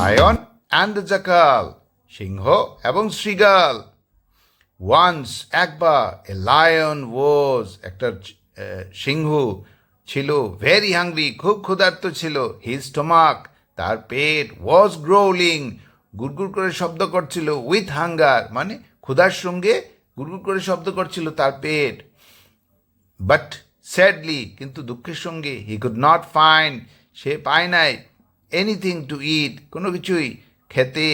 Lion and the jackal সিংহ এবং শ্রীগাল ওয়ান্স একবার এ লায়ন ওয়াজ একটা সিংহ ছিল ভেরি হাংরি খুব ক্ষুধার্ত ছিল হিজ স্টোমাক তার পেট ওয়াজ গ্রোলিং গুড়গুড় করে শব্দ করছিল উইথ হাঙ্গার মানে ক্ষুধার সঙ্গে গুড়গুড় করে শব্দ করছিল তার পেট। বাট স্যাডলি কিন্তু দুঃখের সঙ্গে হি কুড নট ফাইন্ড সে পায় নাই। এনিথিং টু ইট কোনো কিছুই খেতে।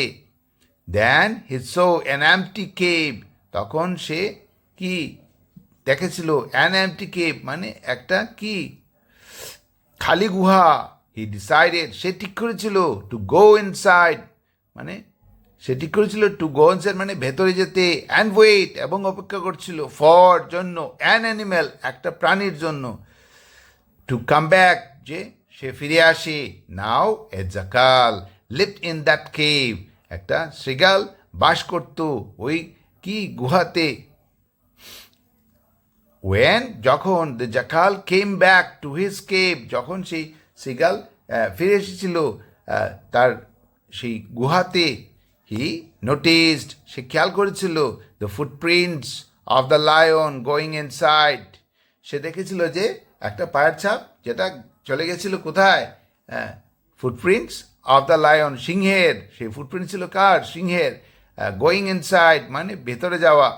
Then he saw an empty cave তখন সে কি দেখেছিল? অ্যান অ্যাম্পটি কেভ মানে একটা কি? খালি গুহা। হি ডিসাইডেড সে ঠিক করেছিল টু গো ইনসাইড মানে সে ঠিক করেছিল টু গো ইনসাইড মানে ভেতরে যেতে। অ্যান্ড ওয়েট এবং অপেক্ষা করছিল ফর জন্য। অ্যান অ্যানিম্যাল একটা প্রাণীর জন্য। টু কাম ব্যাক যে সে ফিরে আসে। Now a jackal lived in that cave একটা শ্রীগাল বাস করত ওই কি গুহাতে। ওয়েন যখন the jackal came back to his cave যখন সেই সিগাল ফিরে এসেছিল তার সেই গুহাতে হি নোটিসড সে খেয়াল করেছিল the footprints of the lion going inside সে দেখেছিল যে একটা পায়ের ছাপ, যেটা চলে গেছিল কোথায়? হ্যাঁ ফুটপ্রিন্টস অফ দ্য লায়ন সিংহের। সেই ফুটপ্রিন্ট ছিল কার? সিংহের। গোয়িং ইনসাইড মানে ভেতরে যাওয়া।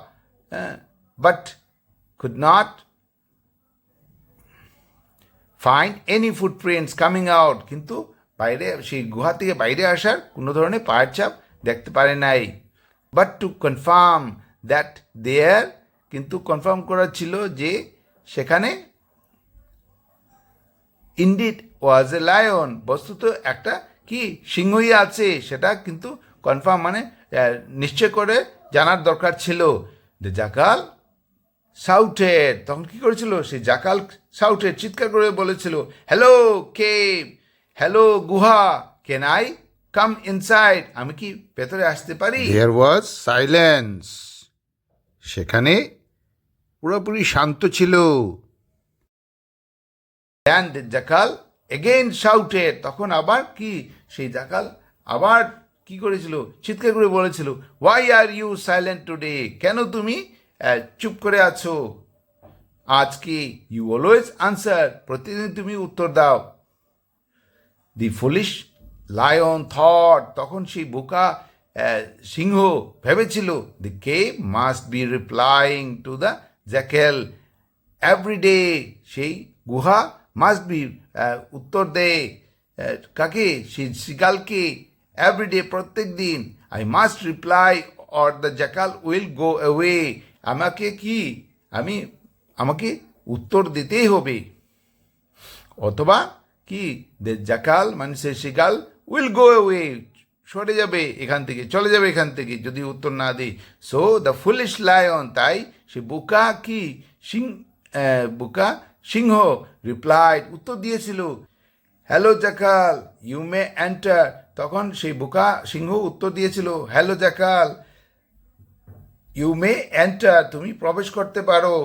But could not find any footprints coming out কিন্তু বাইরে, সেই গুহা থেকে বাইরে আসার কোনো ধরনের পায়ের ছাপ দেখতে পারে নাই। But to confirm that there কিন্তু কনফার্ম করা ছিল যে সেখানে ইন্ডিড ওয়াজ এ লায়ন বস্তুত একটা কি সিংহই আছে, সেটা কিন্তু কনফার্ম মানে নিশ্চয় করে জানার দরকার ছিল। যে জাকাল সাউটেড তখন কি করেছিল? সে জাকাল সাউটেড চিৎকার করে বলেছিল হ্যালো কে হ্যালো গুহা! কেন আই কাম ইনসাইড আমি কি ভেতরে আসতে পারি? দেয়ার ওয়াজ সাইলেন্স সেখানে পুরোপুরি শান্ত ছিল। অ্যান্ড জাকাল এগেইন শাউটেড তখন আবার কি? সেই জাকাল আবার কি করেছিল? চিৎকার করে বলেছিল why are you silent today কেন তুমি চুপ করে আছো? আজকে ইউ অলওয়েজ আনসার প্রতিদিন তুমি উত্তর দাও। দি ফুলিশ লায়ন থট তখন সেই বোকা সিংহ ভেবেছিল the cave must be replying to the jackal everyday সেই গুহা মাস্ট বি উত্তর দেয় কাকে? সেই শিকালকে এভরিডে প্রত্যেক দিন I must reply or the jackal will go away আমাকে কি? আমি আমাকে উত্তর দিতেই হবে। অথবা কি? দ্য জাকাল মানে সে শিকাল উইল গো অ্যাওয়ে সরে যাবে এখান থেকে চলে যাবে এখান থেকে যদি উত্তর না দিই সো দ্য ফুলিশ লায়ন তাই সে বোকা কি? সিং আহ, বোকা সিংহ রিপ্লাইড উত্তর দিয়েছিল hello jackal you may enter তখন সেই বোকা সিংহ উত্তর দিয়েছিল hello jackal you may enter তুমি প্রবেশ করতে পারো।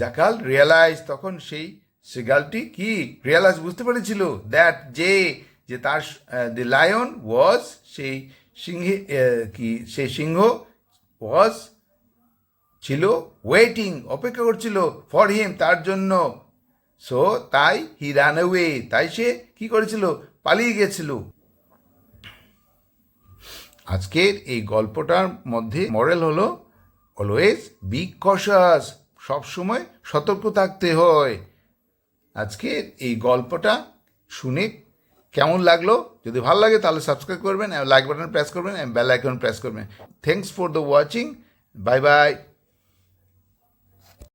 জাকাল রিয়েলাইজ তখন সেই সিগালটি কি? রিয়ালাইজ বুঝতে পেরেছিল দ্যাট যে যে তার দি লায়ন ওয়াজ সেই সিংহে কি, সেই সিংহ ওয়াজ ছিল ওয়েটিং অপেক্ষা করছিল ফর হিম তার জন্য। সো তাই হি রান অ্যাওয়ে তাই সে কি করেছিল? পালিয়ে গেছিল। আজকের এই গল্পটার মধ্যে মডেল হলো অলওয়েজ বি কশাস সবসময় সতর্ক থাকতে হয়। আজকের এই গল্পটা শুনে কেমন লাগল? যদি ভালো লাগে তাহলে সাবস্ক্রাইব করবেন লাইক বাটন প্রেস করবেন বেল আইকন প্রেস করবেন। Thanks for the watching bye bye